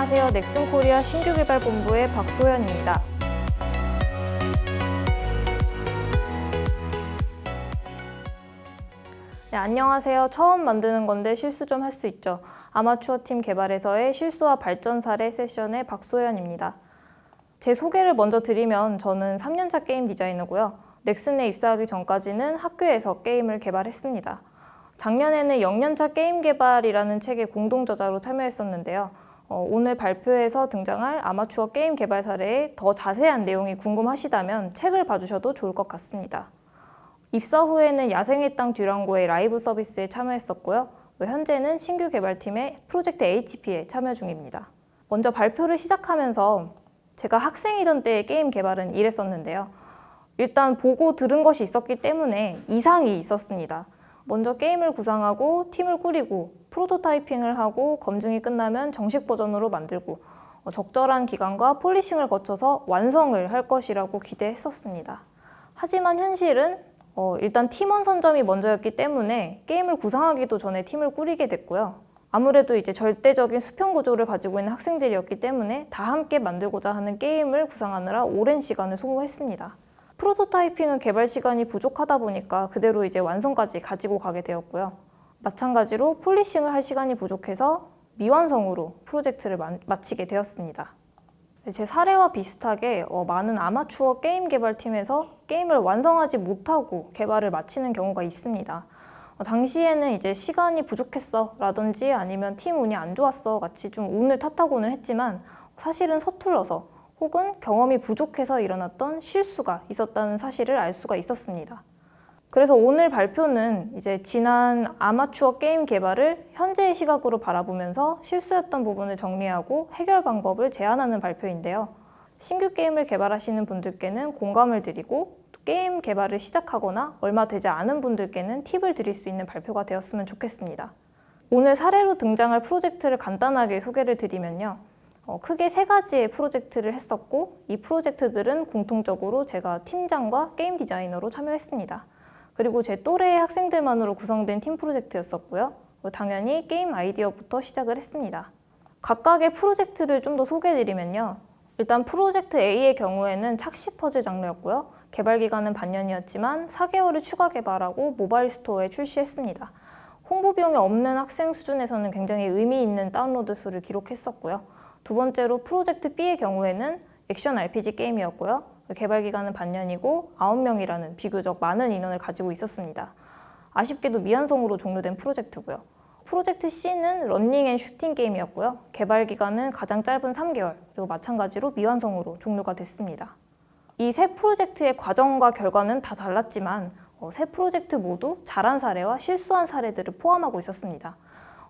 안녕하세요. 넥슨 코리아 신규 개발 본부의 박소연입니다. 네, 안녕하세요. 처음 만드는 건데 실수 좀 할 수 있죠. 아마추어 팀 개발에서의 실수와 발전 사례 세션의 박소연입니다. 제 소개를 먼저 드리면 저는 3년차 게임 디자이너고요. 넥슨에 입사하기 전까지는 학교에서 게임을 개발했습니다. 작년에는 0년차 게임 개발이라는 책의 공동 저자로 참여했었는데요. 어, 오늘 발표에서 등장할 아마추어 게임 개발 사례의 더 자세한 내용이 궁금하시다면 책을 봐주셔도 좋을 것 같습니다. 입사 후에는 야생의 땅 듀랑고의 라이브 서비스에 참여했었고요. 현재는 신규 개발팀의 프로젝트 HP에 참여 중입니다. 먼저 발표를 시작하면서 제가 학생이던 때의 게임 개발은 이랬었는데요. 일단 보고 들은 것이 있었기 때문에 이상이 있었습니다. 먼저 게임을 구상하고 팀을 꾸리고 프로토타이핑을 하고 검증이 끝나면 정식 버전으로 만들고 어, 적절한 기간과 폴리싱을 거쳐서 완성을 할 것이라고 기대했었습니다. 하지만 현실은 어, 일단 팀원 선점이 먼저였기 때문에 게임을 구상하기도 전에 팀을 꾸리게 됐고요. 아무래도 이제 절대적인 수평 구조를 가지고 있는 학생들이었기 때문에 다 함께 만들고자 하는 게임을 구상하느라 오랜 시간을 소모했습니다. 프로토타이핑은 개발 시간이 부족하다 보니까 그대로 이제 완성까지 가지고 가게 되었고요. 마찬가지로 폴리싱을 할 시간이 부족해서 미완성으로 프로젝트를 마, 마치게 되었습니다. 제 사례와 비슷하게 어, 많은 아마추어 게임 개발팀에서 게임을 완성하지 못하고 개발을 마치는 경우가 있습니다. 어, 당시에는 이제 시간이 부족했어 라든지 아니면 팀 운이 안 좋았어 같이 좀 운을 탓하고는 했지만 사실은 서툴러서 혹은 경험이 부족해서 일어났던 실수가 있었다는 사실을 알 수가 있었습니다. 그래서 오늘 발표는 이제 지난 아마추어 게임 개발을 현재의 시각으로 바라보면서 실수였던 부분을 정리하고 해결 방법을 제안하는 발표인데요. 신규 게임을 개발하시는 분들께는 공감을 드리고 또 게임 개발을 시작하거나 얼마 되지 않은 분들께는 팁을 드릴 수 있는 발표가 되었으면 좋겠습니다. 오늘 사례로 등장할 프로젝트를 간단하게 소개를 드리면요. 어, 크게 세 가지의 프로젝트를 했었고 이 프로젝트들은 공통적으로 제가 팀장과 게임 디자이너로 참여했습니다. 그리고 제 또래의 학생들만으로 구성된 팀 프로젝트였었고요. 어, 당연히 게임 아이디어부터 시작을 했습니다. 각각의 프로젝트를 좀 더 소개해드리면요. 일단 프로젝트 A의 경우에는 착시 퍼즐 장르였고요. 개발 기간은 반년이었지만 4개월을 추가 개발하고 모바일 스토어에 출시했습니다. 홍보 비용이 없는 학생 수준에서는 굉장히 의미 있는 다운로드 수를 기록했었고요. 두 번째로 프로젝트 B의 경우에는 액션 RPG 게임이었고요. 개발 기간은 반년이고 9명이라는 비교적 많은 인원을 가지고 있었습니다. 아쉽게도 미완성으로 종료된 프로젝트고요. 프로젝트 C는 런닝 앤 슈팅 게임이었고요. 개발 기간은 가장 짧은 3개월, 그리고 마찬가지로 미완성으로 종료가 됐습니다. 이 세 프로젝트의 과정과 결과는 다 달랐지만 어, 세 프로젝트 모두 잘한 사례와 실수한 사례들을 포함하고 있었습니다.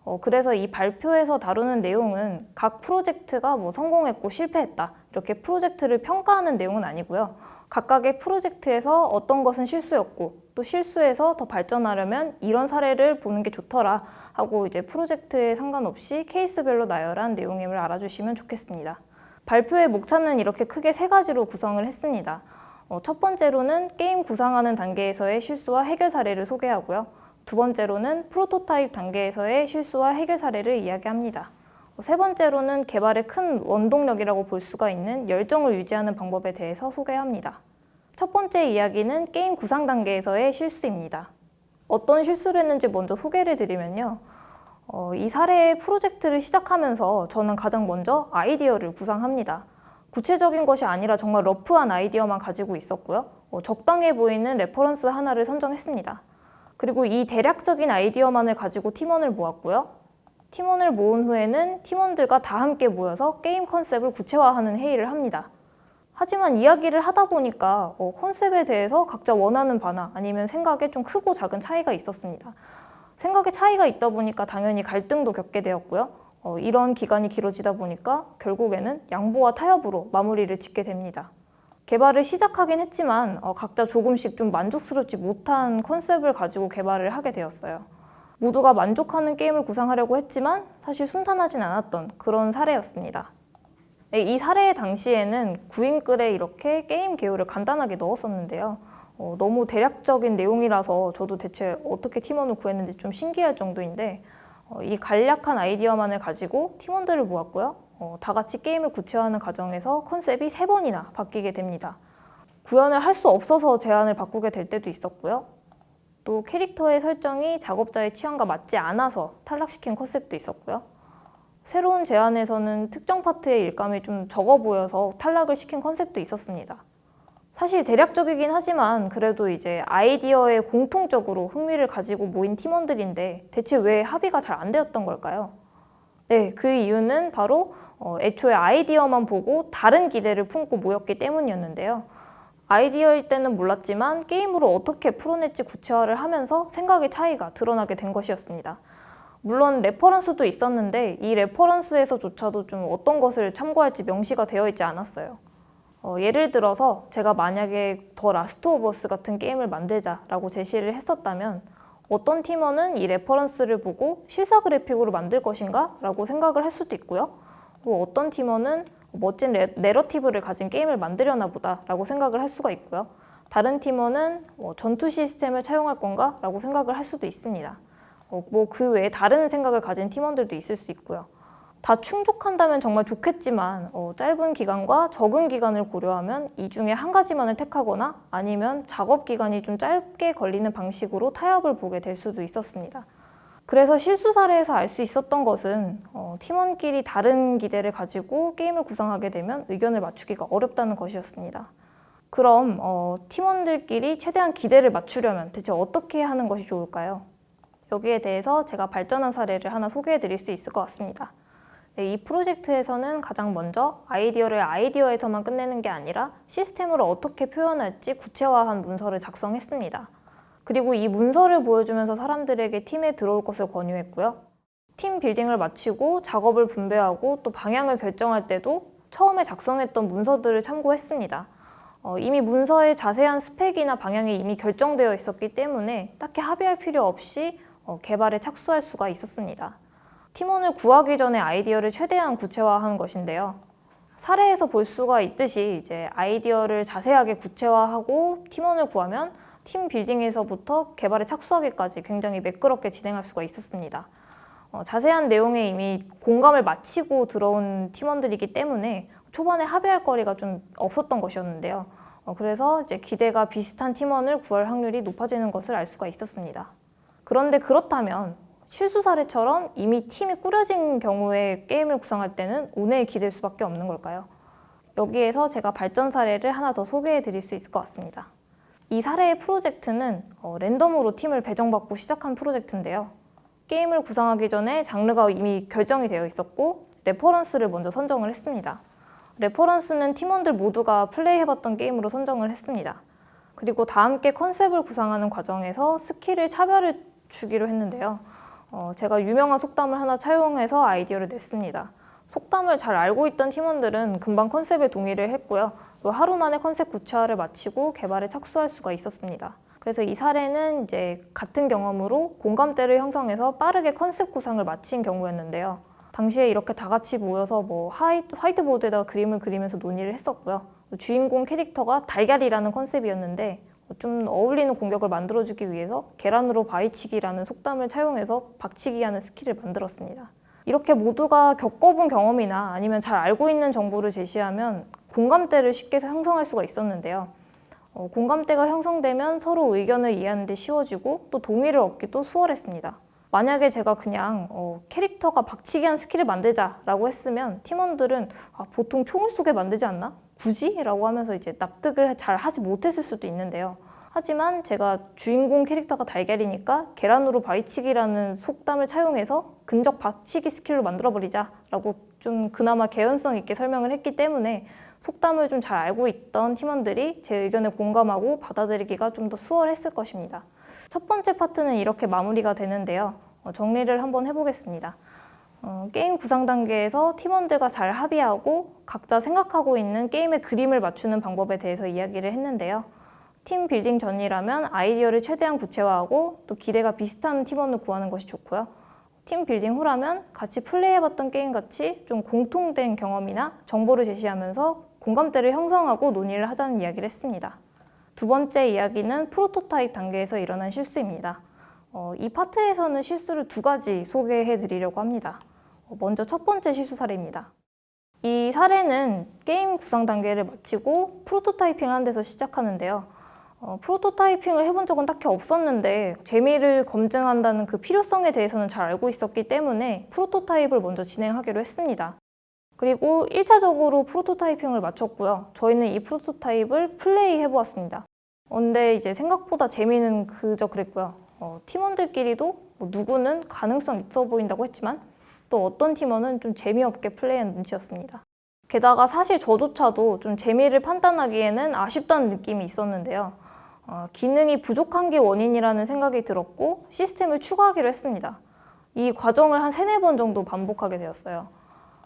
어, 그래서 이 발표에서 다루는 내용은 각 프로젝트가 뭐 성공했고 실패했다 이렇게 프로젝트를 평가하는 내용은 아니고요. 각각의 프로젝트에서 어떤 것은 실수였고 또 실수해서 더 발전하려면 이런 사례를 보는 게 좋더라 하고 이제 프로젝트에 상관없이 케이스별로 나열한 내용임을 알아주시면 좋겠습니다. 발표의 목차는 이렇게 크게 세 가지로 구성을 했습니다. 어, 첫 번째로는 게임 구상하는 단계에서의 실수와 해결 사례를 소개하고요. 두 번째로는 프로토타입 단계에서의 실수와 해결 사례를 이야기합니다. 세 번째로는 개발의 큰 원동력이라고 볼 수가 있는 열정을 유지하는 방법에 대해서 소개합니다. 첫 번째 이야기는 게임 구상 단계에서의 실수입니다. 어떤 실수를 했는지 먼저 소개를 드리면요. 어, 이 사례의 프로젝트를 시작하면서 저는 가장 먼저 아이디어를 구상합니다. 구체적인 것이 아니라 정말 러프한 아이디어만 가지고 있었고요. 어, 적당해 보이는 레퍼런스 하나를 선정했습니다. 그리고 이 대략적인 아이디어만을 가지고 팀원을 모았고요. 팀원을 모은 후에는 팀원들과 다 함께 모여서 게임 컨셉을 구체화하는 회의를 합니다. 하지만 이야기를 하다 보니까 어, 컨셉에 대해서 각자 원하는 바나 아니면 생각에 좀 크고 작은 차이가 있었습니다. 생각의 차이가 있다 보니까 당연히 갈등도 겪게 되었고요. 어, 이런 기간이 길어지다 보니까 결국에는 양보와 타협으로 마무리를 짓게 됩니다. 개발을 시작하긴 했지만 어, 각자 조금씩 좀 만족스럽지 못한 컨셉을 가지고 개발을 하게 되었어요. 모두가 만족하는 게임을 구상하려고 했지만 사실 순탄하진 않았던 그런 사례였습니다. 네, 이 사례의 당시에는 구인글에 이렇게 게임 개요를 간단하게 넣었었는데요. 어, 너무 대략적인 내용이라서 저도 대체 어떻게 팀원을 구했는지 좀 신기할 정도인데 어, 이 간략한 아이디어만을 가지고 팀원들을 모았고요. 어, 다 같이 게임을 구체화하는 과정에서 컨셉이 세 번이나 바뀌게 됩니다. 구현을 할 수 없어서 제안을 바꾸게 될 때도 있었고요. 또 캐릭터의 설정이 작업자의 취향과 맞지 않아서 탈락시킨 컨셉도 있었고요. 새로운 제안에서는 특정 파트의 일감이 좀 적어 보여서 탈락을 시킨 컨셉도 있었습니다. 사실 대략적이긴 하지만 그래도 이제 아이디어에 공통적으로 흥미를 가지고 모인 팀원들인데 대체 왜 합의가 잘 안 되었던 걸까요? 네, 그 이유는 바로 어, 애초에 아이디어만 보고 다른 기대를 품고 모였기 때문이었는데요. 아이디어일 때는 몰랐지만 게임으로 어떻게 풀어낼지 구체화를 하면서 생각의 차이가 드러나게 된 것이었습니다. 물론 레퍼런스도 있었는데 이 레퍼런스에서조차도 좀 어떤 것을 참고할지 명시가 되어 있지 않았어요. 어, 예를 들어서 제가 만약에 더 라스트 오브 어스 같은 게임을 만들자라고 제시를 했었다면 어떤 팀원은 이 레퍼런스를 보고 실사 그래픽으로 만들 것인가? 라고 생각을 할 수도 있고요. 또 어떤 팀원은 멋진 레, 내러티브를 가진 게임을 만들려나 보다 라고 생각을 할 수가 있고요. 다른 팀원은 뭐 전투 시스템을 차용할 건가? 라고 생각을 할 수도 있습니다. 어, 뭐그 외에 다른 생각을 가진 팀원들도 있을 수 있고요. 다 충족한다면 정말 좋겠지만 어, 짧은 기간과 적은 기간을 고려하면 이 중에 한 가지만을 택하거나 아니면 작업 기간이 좀 짧게 걸리는 방식으로 타협을 보게 될 수도 있었습니다. 그래서 실수 사례에서 알 수 있었던 것은 어, 팀원끼리 다른 기대를 가지고 게임을 구성하게 되면 의견을 맞추기가 어렵다는 것이었습니다. 그럼 어, 팀원들끼리 최대한 기대를 맞추려면 대체 어떻게 하는 것이 좋을까요? 여기에 대해서 제가 발전한 사례를 하나 소개해 드릴 수 있을 것 같습니다. 네, 이 프로젝트에서는 가장 먼저 아이디어를 아이디어에서만 끝내는 게 아니라 시스템으로 어떻게 표현할지 구체화한 문서를 작성했습니다. 그리고 이 문서를 보여주면서 사람들에게 팀에 들어올 것을 권유했고요. 팀 빌딩을 마치고 작업을 분배하고 또 방향을 결정할 때도 처음에 작성했던 문서들을 참고했습니다. 어, 이미 문서의 자세한 스펙이나 방향이 이미 결정되어 있었기 때문에 딱히 합의할 필요 없이 어, 개발에 착수할 수가 있었습니다. 팀원을 구하기 전에 아이디어를 최대한 구체화한 것인데요. 사례에서 볼 수가 있듯이 이제 아이디어를 자세하게 구체화하고 팀원을 구하면 팀 빌딩에서부터 개발에 착수하기까지 굉장히 매끄럽게 진행할 수가 있었습니다. 어, 자세한 내용에 이미 공감을 마치고 들어온 팀원들이기 때문에 초반에 합의할 거리가 좀 없었던 것이었는데요. 어, 그래서 이제 기대가 비슷한 팀원을 구할 확률이 높아지는 것을 알 수가 있었습니다. 그런데 그렇다면 실수 사례처럼 이미 팀이 꾸려진 경우에 게임을 구성할 때는 운에 기댈 수밖에 없는 걸까요? 여기에서 제가 발전 사례를 하나 더 소개해 드릴 수 있을 것 같습니다. 이 사례의 프로젝트는 어, 랜덤으로 팀을 배정받고 시작한 프로젝트인데요. 게임을 구성하기 전에 장르가 이미 결정이 되어 있었고 레퍼런스를 먼저 선정을 했습니다. 레퍼런스는 팀원들 모두가 플레이해봤던 게임으로 선정을 했습니다. 그리고 다 함께 컨셉을 구상하는 과정에서 스킬을 차별을 주기로 했는데요. 어, 제가 유명한 속담을 하나 차용해서 아이디어를 냈습니다. 속담을 잘 알고 있던 팀원들은 금방 컨셉에 동의를 했고요. 또 하루 만에 컨셉 구체화를 마치고 개발에 착수할 수가 있었습니다. 그래서 이 사례는 이제 같은 경험으로 공감대를 형성해서 빠르게 컨셉 구상을 마친 경우였는데요. 당시에 이렇게 다 같이 모여서 뭐 하이, 화이트보드에다가 그림을 그리면서 논의를 했었고요. 주인공 캐릭터가 달걀이라는 컨셉이었는데 좀 어울리는 공격을 만들어주기 위해서 계란으로 바위치기라는 속담을 차용해서 박치기하는 스킬을 만들었습니다. 이렇게 모두가 겪어본 경험이나 아니면 잘 알고 있는 정보를 제시하면 공감대를 쉽게 형성할 수가 있었는데요. 어, 공감대가 형성되면 서로 의견을 이해하는 데 쉬워지고 또 동의를 얻기도 수월했습니다. 만약에 제가 그냥 어, 캐릭터가 박치기한 스킬을 만들자라고 했으면 팀원들은 아, 보통 총을 쏘게 만들지 않나? 굳이? 라고 하면서 이제 납득을 잘 하지 못했을 수도 있는데요. 하지만 제가 주인공 캐릭터가 달걀이니까 계란으로 바위치기라는 속담을 차용해서 근접 박치기 스킬로 만들어버리자라고 좀 그나마 개연성 있게 설명을 했기 때문에 속담을 좀 잘 알고 있던 팀원들이 제 의견에 공감하고 받아들이기가 좀 더 수월했을 것입니다. 첫 번째 파트는 이렇게 마무리가 되는데요. 어, 정리를 한번 해보겠습니다. 어, 게임 구상 단계에서 팀원들과 잘 합의하고 각자 생각하고 있는 게임의 그림을 맞추는 방법에 대해서 이야기를 했는데요. 팀 빌딩 전이라면 아이디어를 최대한 구체화하고 또 기대가 비슷한 팀원을 구하는 것이 좋고요. 팀 빌딩 후라면 같이 플레이해봤던 게임 같이 좀 공통된 경험이나 정보를 제시하면서 공감대를 형성하고 논의를 하자는 이야기를 했습니다. 두 번째 이야기는 프로토타입 단계에서 일어난 실수입니다. 어, 이 파트에서는 실수를 두 가지 소개해 드리려고 합니다. 어, 먼저 첫 번째 실수 사례입니다. 이 사례는 게임 구상 단계를 마치고 프로토타이핑을 한 데서 시작하는데요. 어, 프로토타이핑을 해본 적은 딱히 없었는데 재미를 검증한다는 그 필요성에 대해서는 잘 알고 있었기 때문에 프로토타입을 먼저 진행하기로 했습니다. 그리고 1차적으로 프로토타이핑을 마쳤고요. 저희는 이 프로토타입을 플레이 해보았습니다. 근데 이제 생각보다 재미는 그저 그랬고요. 어, 팀원들끼리도 뭐 누구는 가능성 있어 보인다고 했지만 또 어떤 팀원은 좀 재미없게 플레이한 눈치였습니다. 게다가 사실 저조차도 좀 재미를 판단하기에는 아쉽다는 느낌이 있었는데요. 어, 기능이 부족한 게 원인이라는 생각이 들었고 시스템을 추가하기로 했습니다. 이 과정을 한 세네 번 정도 반복하게 되었어요.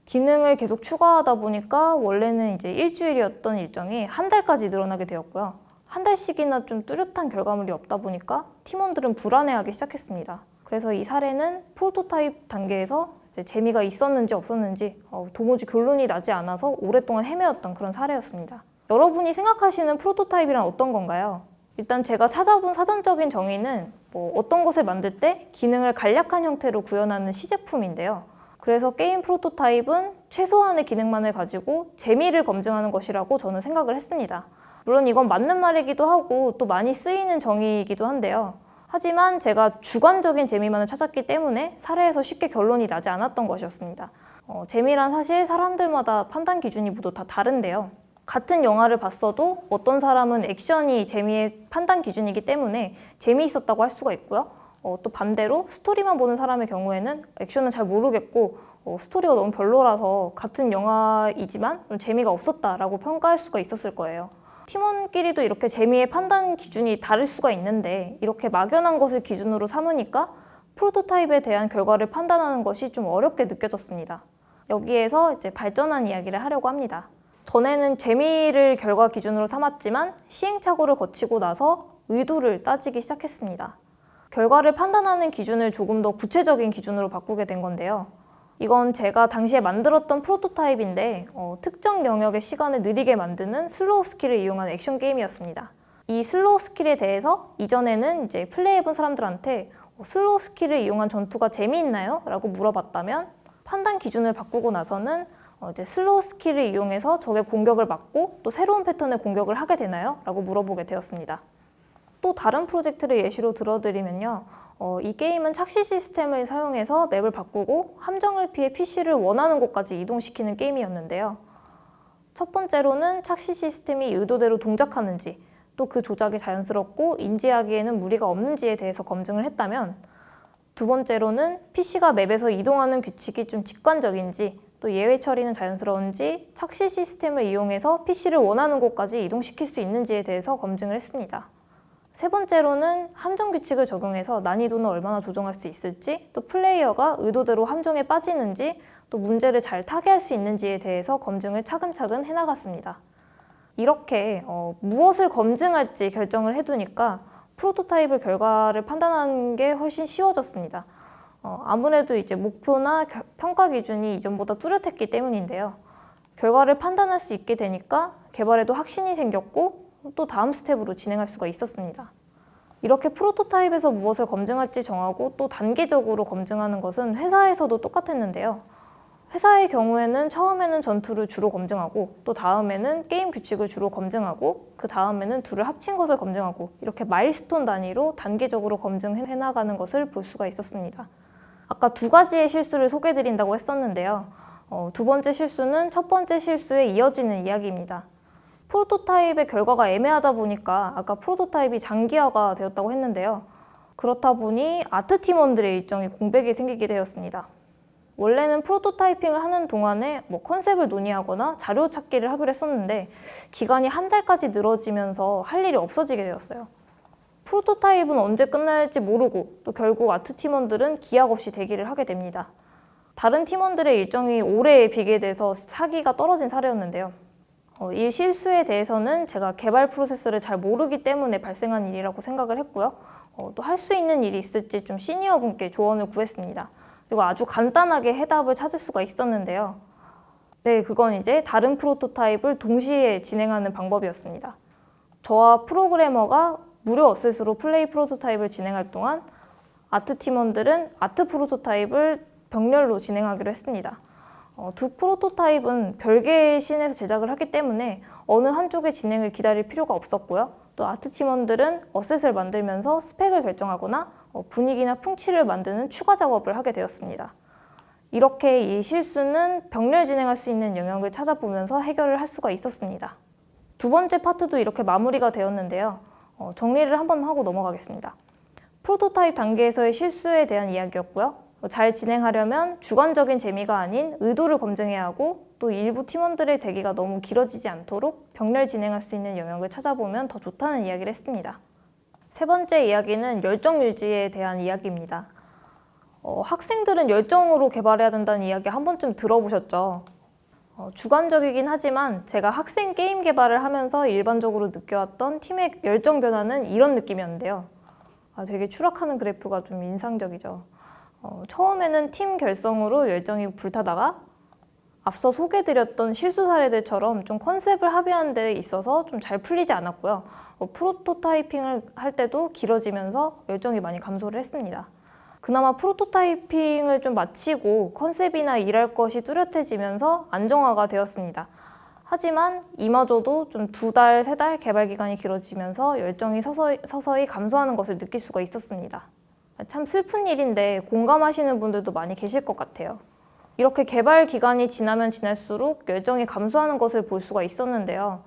기능을 계속 추가하다 보니까 원래는 이제 일주일이었던 일정이 한 달까지 늘어나게 되었고요. 한 달씩이나 좀 뚜렷한 결과물이 없다 보니까 팀원들은 불안해하기 시작했습니다. 그래서 이 사례는 프로토타입 단계에서 재미가 있었는지 없었는지 어, 도무지 결론이 나지 않아서 오랫동안 헤매었던 그런 사례였습니다. 여러분이 생각하시는 프로토타입이란 어떤 건가요? 일단 제가 찾아본 사전적인 정의는 뭐 어떤 것을 만들 때 기능을 간략한 형태로 구현하는 시제품인데요. 그래서 게임 프로토타입은 최소한의 기능만을 가지고 재미를 검증하는 것이라고 저는 생각을 했습니다. 물론 이건 맞는 말이기도 하고 또 많이 쓰이는 정의이기도 한데요. 하지만 제가 주관적인 재미만을 찾았기 때문에 사례에서 쉽게 결론이 나지 않았던 것이었습니다. 어, 재미란 사실 사람들마다 판단 기준이 모두 다 다른데요. 같은 영화를 봤어도 어떤 사람은 액션이 재미의 판단 기준이기 때문에 재미있었다고 할 수가 있고요. 어, 또 반대로 스토리만 보는 사람의 경우에는 액션은 잘 모르겠고 어, 스토리가 너무 별로라서 같은 영화이지만 좀 재미가 없었다라고 평가할 수가 있었을 거예요. 팀원끼리도 이렇게 재미의 판단 기준이 다를 수가 있는데 이렇게 막연한 것을 기준으로 삼으니까 프로토타입에 대한 결과를 판단하는 것이 좀 어렵게 느껴졌습니다. 여기에서 이제 발전한 이야기를 하려고 합니다. 전에는 재미를 결과 기준으로 삼았지만 시행착오를 거치고 나서 의도를 따지기 시작했습니다. 결과를 판단하는 기준을 조금 더 구체적인 기준으로 바꾸게 된 건데요. 이건 제가 당시에 만들었던 프로토타입인데 어, 특정 영역의 시간을 느리게 만드는 슬로우 스킬을 이용한 액션 게임이었습니다. 이 슬로우 스킬에 대해서 이전에는 이제 플레이해본 사람들한테 어, 슬로우 스킬을 이용한 전투가 재미있나요? 라고 물어봤다면 판단 기준을 바꾸고 나서는 어, 이제 슬로우 스킬을 이용해서 적의 공격을 막고 또 새로운 패턴의 공격을 하게 되나요? 라고 물어보게 되었습니다. 또 다른 프로젝트를 예시로 들어드리면요. 어, 이 게임은 착시 시스템을 사용해서 맵을 바꾸고 함정을 피해 PC를 원하는 곳까지 이동시키는 게임이었는데요. 첫 번째로는 착시 시스템이 의도대로 동작하는지, 또 그 조작이 자연스럽고 인지하기에는 무리가 없는지에 대해서 검증을 했다면, 두 번째로는 PC가 맵에서 이동하는 규칙이 좀 직관적인지, 또 예외 처리는 자연스러운지, 착시 시스템을 이용해서 PC를 원하는 곳까지 이동시킬 수 있는지에 대해서 검증을 했습니다. 세 번째로는 함정 규칙을 적용해서 난이도는 얼마나 조정할 수 있을지, 또 플레이어가 의도대로 함정에 빠지는지, 또 문제를 잘 타개할 수 있는지에 대해서 검증을 차근차근 해나갔습니다. 이렇게 어, 무엇을 검증할지 결정을 해두니까 프로토타입을 결과를 판단하는 게 훨씬 쉬워졌습니다. 어, 아무래도 이제 목표나 겨- 평가 기준이 이전보다 뚜렷했기 때문인데요. 결과를 판단할 수 있게 되니까 개발에도 확신이 생겼고 또 다음 스텝으로 진행할 수가 있었습니다. 이렇게 프로토타입에서 무엇을 검증할지 정하고 또 단계적으로 검증하는 것은 회사에서도 똑같았는데요. 회사의 경우에는 처음에는 전투를 주로 검증하고 또 다음에는 게임 규칙을 주로 검증하고 그 다음에는 둘을 합친 것을 검증하고 이렇게 마일스톤 단위로 단계적으로 검증해 나가는 것을 볼 수가 있었습니다. 아까 두 가지의 실수를 소개해 드린다고 했었는데요. 어, 두 번째 실수는 첫 번째 실수에 이어지는 이야기입니다. 프로토타입의 결과가 애매하다 보니까 아까 프로토타입이 장기화가 되었다고 했는데요. 그렇다 보니 아트 팀원들의 일정이 공백이 생기게 되었습니다. 원래는 프로토타이핑을 하는 동안에 뭐 컨셉을 논의하거나 자료 찾기를 하기로 했었는데 기간이 한 달까지 늘어지면서 할 일이 없어지게 되었어요. 프로토타입은 언제 끝날지 모르고 또 결국 아트 팀원들은 기약 없이 대기를 하게 됩니다. 다른 팀원들의 일정이 오래 비게돼서 사기가 떨어진 사례였는데요. 어, 이 실수에 대해서는 제가 개발 프로세스를 잘 모르기 때문에 발생한 일이라고 생각을 했고요. 어, 또 할 수 있는 일이 있을지 좀 시니어 분께 조언을 구했습니다. 그리고 아주 간단하게 해답을 찾을 수가 있었는데요. 네, 그건 이제 다른 프로토타입을 동시에 진행하는 방법이었습니다. 저와 프로그래머가 무료 어셋으로 플레이 프로토타입을 진행할 동안 아트 팀원들은 아트 프로토타입을 병렬로 진행하기로 했습니다. 어, 두 프로토타입은 별개의 씬에서 제작을 하기 때문에 어느 한쪽의 진행을 기다릴 필요가 없었고요. 또 아트 팀원들은 어셋을 만들면서 스펙을 결정하거나 어, 분위기나 풍치를 만드는 추가 작업을 하게 되었습니다. 이렇게 이 실수는 병렬 진행할 수 있는 영역을 찾아보면서 해결을 할 수가 있었습니다. 두 번째 파트도 이렇게 마무리가 되었는데요. 어, 정리를 한번 하고 넘어가겠습니다. 프로토타입 단계에서의 실수에 대한 이야기였고요. 어, 잘 진행하려면 주관적인 재미가 아닌 의도를 검증해야 하고 또 일부 팀원들의 대기가 너무 길어지지 않도록 병렬 진행할 수 있는 영역을 찾아보면 더 좋다는 이야기를 했습니다. 세 번째 이야기는 열정 유지에 대한 이야기입니다. 어, 학생들은 열정으로 개발해야 된다는 이야기 한 번쯤 들어보셨죠? 어, 주관적이긴 하지만 제가 학생 게임 개발을 하면서 일반적으로 느껴왔던 팀의 열정 변화는 이런 느낌이었는데요. 아, 되게 추락하는 그래프가 좀 인상적이죠. 어, 처음에는 팀 결성으로 열정이 불타다가 앞서 소개드렸던 실수 사례들처럼 좀 컨셉을 합의하는 데 있어서 좀 잘 풀리지 않았고요. 어, 프로토타이핑을 할 때도 길어지면서 열정이 많이 감소를 했습니다. 그나마 프로토타이핑을 좀 마치고 컨셉이나 일할 것이 뚜렷해지면서 안정화가 되었습니다. 하지만 이마저도 좀 두 달, 세 달 개발 기간이 길어지면서 열정이 서서히, 서서히 감소하는 것을 느낄 수가 있었습니다. 참 슬픈 일인데 공감하시는 분들도 많이 계실 것 같아요. 이렇게 개발 기간이 지나면 지날수록 열정이 감소하는 것을 볼 수가 있었는데요.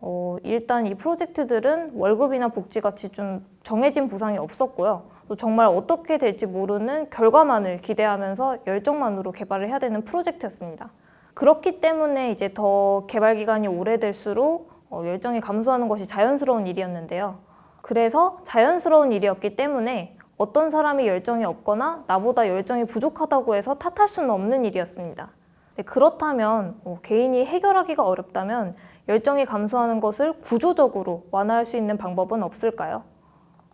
어, 일단 이 프로젝트들은 월급이나 복지 같이 좀 정해진 보상이 없었고요. 또 정말 어떻게 될지 모르는 결과만을 기대하면서 열정만으로 개발을 해야 되는 프로젝트였습니다. 그렇기 때문에 이제 더 개발 기간이 오래될수록 어, 열정이 감소하는 것이 자연스러운 일이었는데요. 그래서 자연스러운 일이었기 때문에 어떤 사람이 열정이 없거나 나보다 열정이 부족하다고 해서 탓할 수는 없는 일이었습니다. 네, 그렇다면 어, 개인이 해결하기가 어렵다면 열정이 감소하는 것을 구조적으로 완화할 수 있는 방법은 없을까요?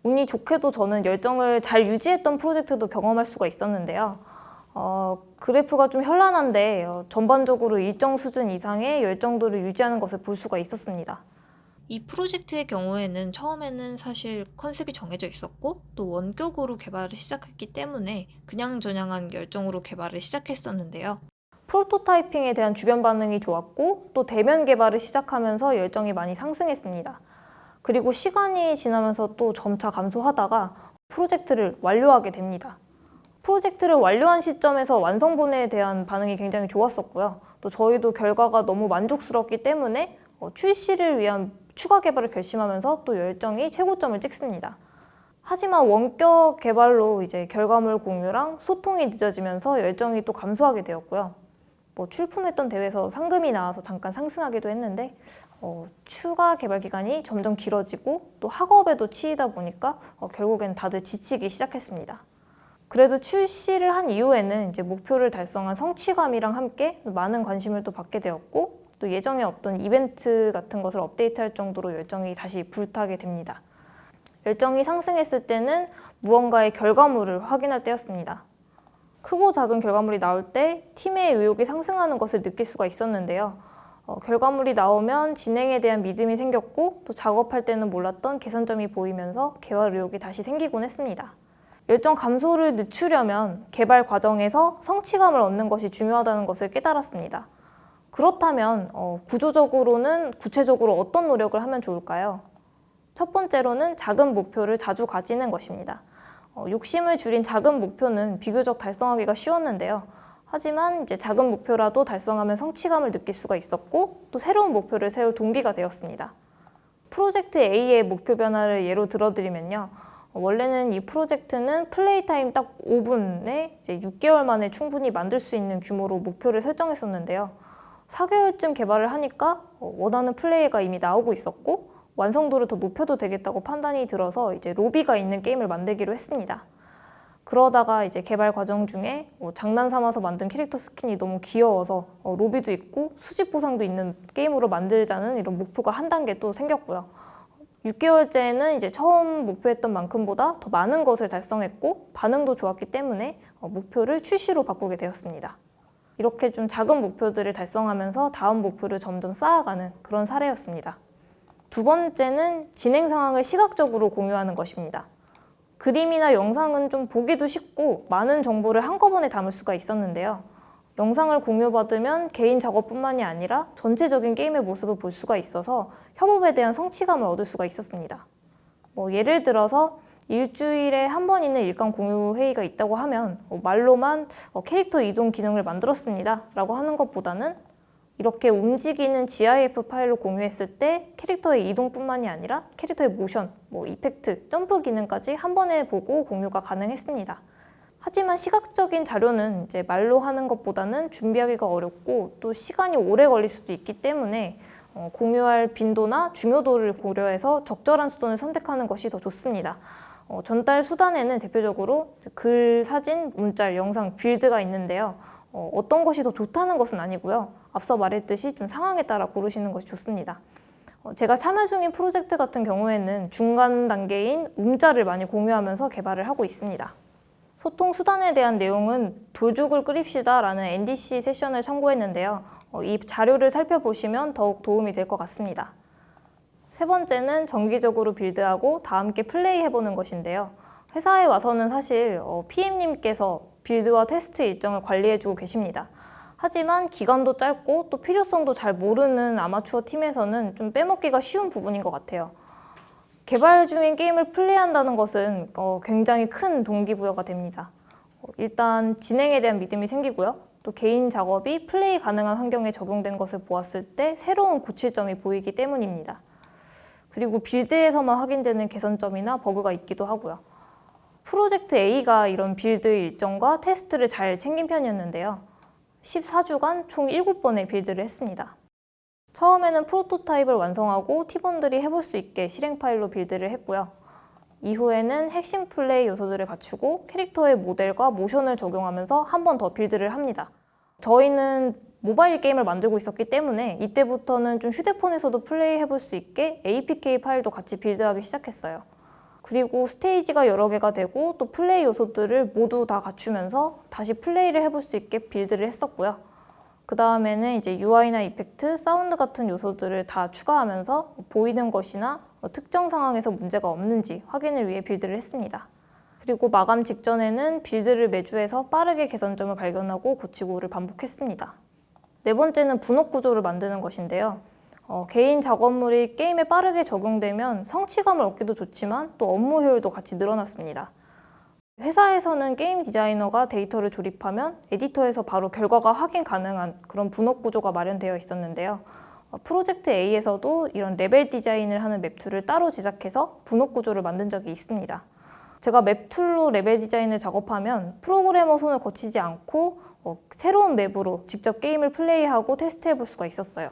운이 좋게도 저는 열정을 잘 유지했던 프로젝트도 경험할 수가 있었는데요. 어, 그래프가 좀 현란한데 어, 전반적으로 일정 수준 이상의 열정도를 유지하는 것을 볼 수가 있었습니다. 이 프로젝트의 경우에는 처음에는 사실 컨셉이 정해져 있었고 또 원격으로 개발을 시작했기 때문에 그냥저냥한 열정으로 개발을 시작했었는데요. 프로토타이핑에 대한 주변 반응이 좋았고 또 대면 개발을 시작하면서 열정이 많이 상승했습니다. 그리고 시간이 지나면서 또 점차 감소하다가 프로젝트를 완료하게 됩니다. 프로젝트를 완료한 시점에서 완성본에 대한 반응이 굉장히 좋았었고요. 또 저희도 결과가 너무 만족스럽기 때문에 어, 출시를 위한 추가 개발을 결심하면서 또 열정이 최고점을 찍습니다. 하지만 원격 개발로 이제 결과물 공유랑 소통이 늦어지면서 열정이 또 감소하게 되었고요. 뭐 출품했던 대회에서 상금이 나와서 잠깐 상승하기도 했는데 어, 추가 개발 기간이 점점 길어지고 또 학업에도 치이다 보니까 어, 결국엔 다들 지치기 시작했습니다. 그래도 출시를 한 이후에는 이제 목표를 달성한 성취감이랑 함께 많은 관심을 또 받게 되었고 또 예정에 없던 이벤트 같은 것을 업데이트할 정도로 열정이 다시 불타게 됩니다. 열정이 상승했을 때는 무언가의 결과물을 확인할 때였습니다. 크고 작은 결과물이 나올 때 팀의 의욕이 상승하는 것을 느낄 수가 있었는데요. 어, 결과물이 나오면 진행에 대한 믿음이 생겼고 또 작업할 때는 몰랐던 개선점이 보이면서 개발 의욕이 다시 생기곤 했습니다. 열정 감소를 늦추려면 개발 과정에서 성취감을 얻는 것이 중요하다는 것을 깨달았습니다. 그렇다면 어, 구조적으로는 구체적으로 어떤 노력을 하면 좋을까요? 첫 번째로는 작은 목표를 자주 가지는 것입니다. 어, 욕심을 줄인 작은 목표는 비교적 달성하기가 쉬웠는데요. 하지만 이제 작은 목표라도 달성하면 성취감을 느낄 수가 있었고 또 새로운 목표를 세울 동기가 되었습니다. 프로젝트 A의 목표 변화를 예로 들어드리면요. 어, 원래는 이 프로젝트는 플레이 타임 딱 5분에 이제 6개월 만에 충분히 만들 수 있는 규모로 목표를 설정했었는데요. 4개월쯤 개발을 하니까 어, 원하는 플레이가 이미 나오고 있었고 완성도를 더 높여도 되겠다고 판단이 들어서 이제 로비가 있는 게임을 만들기로 했습니다. 그러다가 이제 개발 과정 중에 어, 장난 삼아서 만든 캐릭터 스킨이 너무 귀여워서 어, 로비도 있고 수집 보상도 있는 게임으로 만들자는 이런 목표가 한 단계 또 생겼고요. 6개월째에는 이제 처음 목표했던 만큼보다 더 많은 것을 달성했고 반응도 좋았기 때문에 어, 목표를 출시로 바꾸게 되었습니다. 이렇게 좀 작은 목표들을 달성하면서 다음 목표를 점점 쌓아가는 그런 사례였습니다. 두 번째는 진행 상황을 시각적으로 공유하는 것입니다. 그림이나 영상은 좀 보기도 쉽고 많은 정보를 한꺼번에 담을 수가 있었는데요. 영상을 공유받으면 개인 작업뿐만이 아니라 전체적인 게임의 모습을 볼 수가 있어서 협업에 대한 성취감을 얻을 수가 있었습니다. 뭐 예를 들어서 일주일에 한 번 있는 일감 공유 회의가 있다고 하면 어, 말로만 어, 캐릭터 이동 기능을 만들었습니다 라고 하는 것보다는 이렇게 움직이는 GIF 파일로 공유했을 때 캐릭터의 이동뿐만이 아니라 캐릭터의 모션, 뭐 이펙트, 점프 기능까지 한 번에 보고 공유가 가능했습니다. 하지만 시각적인 자료는 이제 말로 하는 것보다는 준비하기가 어렵고 또 시간이 오래 걸릴 수도 있기 때문에 어, 공유할 빈도나 중요도를 고려해서 적절한 수단을 선택하는 것이 더 좋습니다. 어, 전달 수단에는 대표적으로 글, 사진, 문자, 영상, 빌드가 있는데요. 어, 어떤 것이 더 좋다는 것은 아니고요. 앞서 말했듯이 좀 상황에 따라 고르시는 것이 좋습니다. 어, 제가 참여 중인 프로젝트 같은 경우에는 중간 단계인 음자를 많이 공유하면서 개발을 하고 있습니다. 소통 수단에 대한 내용은 돌죽을 끓입시다라는 NDC 세션을 참고했는데요. 어, 이 자료를 살펴보시면 더욱 도움이 될 것 같습니다. 세 번째는 정기적으로 빌드하고 다 함께 플레이해보는 것인데요. 회사에 와서는 사실 어, PM님께서 빌드와 테스트 일정을 관리해주고 계십니다. 하지만 기간도 짧고 또 필요성도 잘 모르는 아마추어 팀에서는 좀 빼먹기가 쉬운 부분인 것 같아요. 개발 중인 게임을 플레이한다는 것은 어, 굉장히 큰 동기부여가 됩니다. 어, 일단 진행에 대한 믿음이 생기고요. 또 개인 작업이 플레이 가능한 환경에 적용된 것을 보았을 때 새로운 고칠 점이 보이기 때문입니다. 그리고 빌드에서만 확인되는 개선점이나 버그가 있기도 하고요. 프로젝트 A가 이런 빌드 일정과 테스트를 잘 챙긴 편이었는데요. 14주간 총 7번의 빌드를 했습니다. 처음에는 프로토타입을 완성하고 팀원들이 해볼 수 있게 실행 파일로 빌드를 했고요. 이후에는 핵심 플레이 요소들을 갖추고 캐릭터의 모델과 모션을 적용하면서 한 번 더 빌드를 합니다. 저희는 모바일 게임을 만들고 있었기 때문에 이때부터는 좀 휴대폰에서도 플레이 해볼 수 있게 APK 파일도 같이 빌드하기 시작했어요. 그리고 스테이지가 여러 개가 되고 또 플레이 요소들을 모두 다 갖추면서 다시 플레이를 해볼 수 있게 빌드를 했었고요. 그 다음에는 이제 UI나 이펙트, 사운드 같은 요소들을 다 추가하면서 보이는 것이나 뭐 특정 상황에서 문제가 없는지 확인을 위해 빌드를 했습니다. 그리고 마감 직전에는 빌드를 매주 해서 빠르게 개선점을 발견하고 고치고를 반복했습니다. 네 번째는 분업 구조를 만드는 것인데요. 어, 개인 작업물이 게임에 빠르게 적용되면 성취감을 얻기도 좋지만 또 업무 효율도 같이 늘어났습니다. 회사에서는 게임 디자이너가 데이터를 조립하면 에디터에서 바로 결과가 확인 가능한 그런 분업 구조가 마련되어 있었는데요. 어, 프로젝트 A에서도 이런 레벨 디자인을 하는 맵 툴을 따로 제작해서 분업 구조를 만든 적이 있습니다. 제가 맵 툴로 레벨 디자인을 작업하면 프로그래머 손을 거치지 않고 어, 새로운 맵으로 직접 게임을 플레이하고 테스트해 볼 수가 있었어요.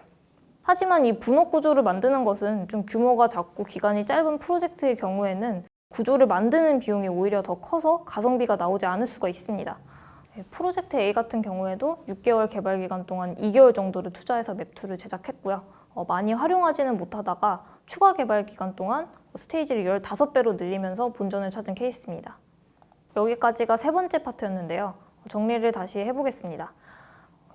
하지만 이 분업 구조를 만드는 것은 좀 규모가 작고 기간이 짧은 프로젝트의 경우에는 구조를 만드는 비용이 오히려 더 커서 가성비가 나오지 않을 수가 있습니다. 예, 프로젝트 A 같은 경우에도 6개월 개발 기간 동안 2개월 정도를 투자해서 맵툴을 제작했고요. 어, 많이 활용하지는 못하다가 추가 개발 기간 동안 스테이지를 15배로 늘리면서 본전을 찾은 케이스입니다. 여기까지가 세 번째 파트였는데요. 정리를 다시 해보겠습니다.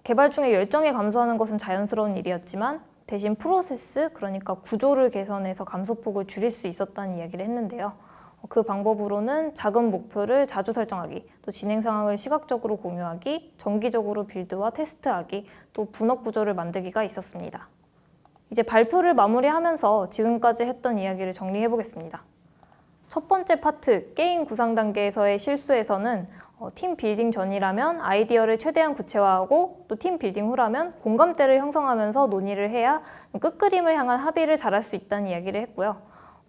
개발 중에 열정이 감소하는 것은 자연스러운 일이었지만 대신 프로세스, 그러니까 구조를 개선해서 감소폭을 줄일 수 있었다는 이야기를 했는데요. 그 방법으로는 작은 목표를 자주 설정하기, 또 진행 상황을 시각적으로 공유하기, 정기적으로 빌드와 테스트하기, 또 분업 구조를 만들기가 있었습니다. 이제 발표를 마무리하면서 지금까지 했던 이야기를 정리해 보겠습니다. 첫 번째 파트, 게임 구상 단계에서의 실수에서는 어, 팀 빌딩 전이라면 아이디어를 최대한 구체화하고 또 팀 빌딩 후라면 공감대를 형성하면서 논의를 해야 끝그림을 향한 합의를 잘할 수 있다는 이야기를 했고요.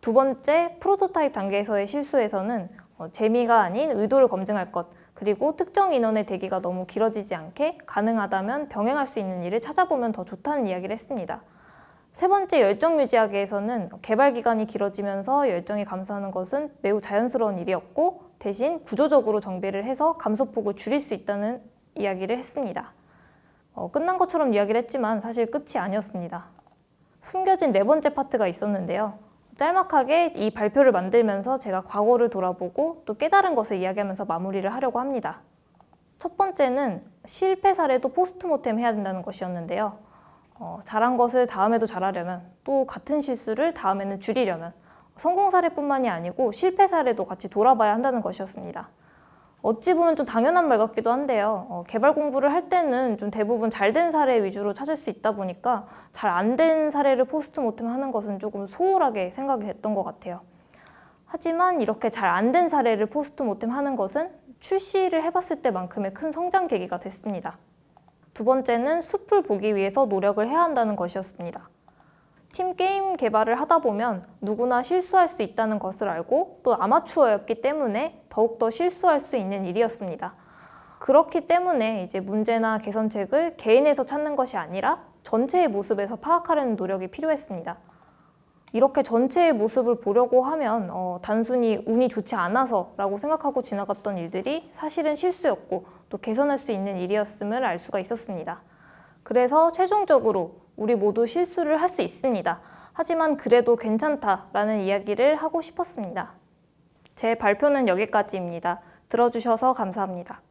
두 번째, 프로토타입 단계에서의 실수에서는 어, 재미가 아닌 의도를 검증할 것, 그리고 특정 인원의 대기가 너무 길어지지 않게 가능하다면 병행할 수 있는 일을 찾아보면 더 좋다는 이야기를 했습니다. 세 번째 열정 유지하기에서는 개발 기간이 길어지면서 열정이 감소하는 것은 매우 자연스러운 일이었고 대신 구조적으로 정비를 해서 감소폭을 줄일 수 있다는 이야기를 했습니다. 어, 끝난 것처럼 이야기를 했지만 사실 끝이 아니었습니다. 숨겨진 네 번째 파트가 있었는데요. 짤막하게 이 발표를 만들면서 제가 과거를 돌아보고 또 깨달은 것을 이야기하면서 마무리를 하려고 합니다. 첫 번째는 실패 사례도 포스트모템 해야 된다는 것이었는데요. 어, 잘한 것을 다음에도 잘하려면 또 같은 실수를 다음에는 줄이려면 성공 사례뿐만이 아니고 실패 사례도 같이 돌아봐야 한다는 것이었습니다. 어찌 보면 좀 당연한 말 같기도 한데요. 어, 개발 공부를 할 때는 좀 대부분 잘 된 사례 위주로 찾을 수 있다 보니까 잘 안 된 사례를 포스트모템 하는 것은 조금 소홀하게 생각이 됐던 것 같아요. 하지만 이렇게 잘 안 된 사례를 포스트모템 하는 것은 출시를 해봤을 때만큼의 큰 성장 계기가 됐습니다. 두 번째는 숲을 보기 위해서 노력을 해야 한다는 것이었습니다. 팀 게임 개발을 하다 보면 누구나 실수할 수 있다는 것을 알고 또 아마추어였기 때문에 더욱더 실수할 수 있는 일이었습니다. 그렇기 때문에 이제 문제나 개선책을 개인에서 찾는 것이 아니라 전체의 모습에서 파악하려는 노력이 필요했습니다. 이렇게 전체의 모습을 보려고 하면 어, 단순히 운이 좋지 않아서라고 생각하고 지나갔던 일들이 사실은 실수였고 또 개선할 수 있는 일이었음을 알 수가 있었습니다. 그래서 최종적으로 우리 모두 실수를 할 수 있습니다. 하지만 그래도 괜찮다라는 이야기를 하고 싶었습니다. 제 발표는 여기까지입니다. 들어주셔서 감사합니다.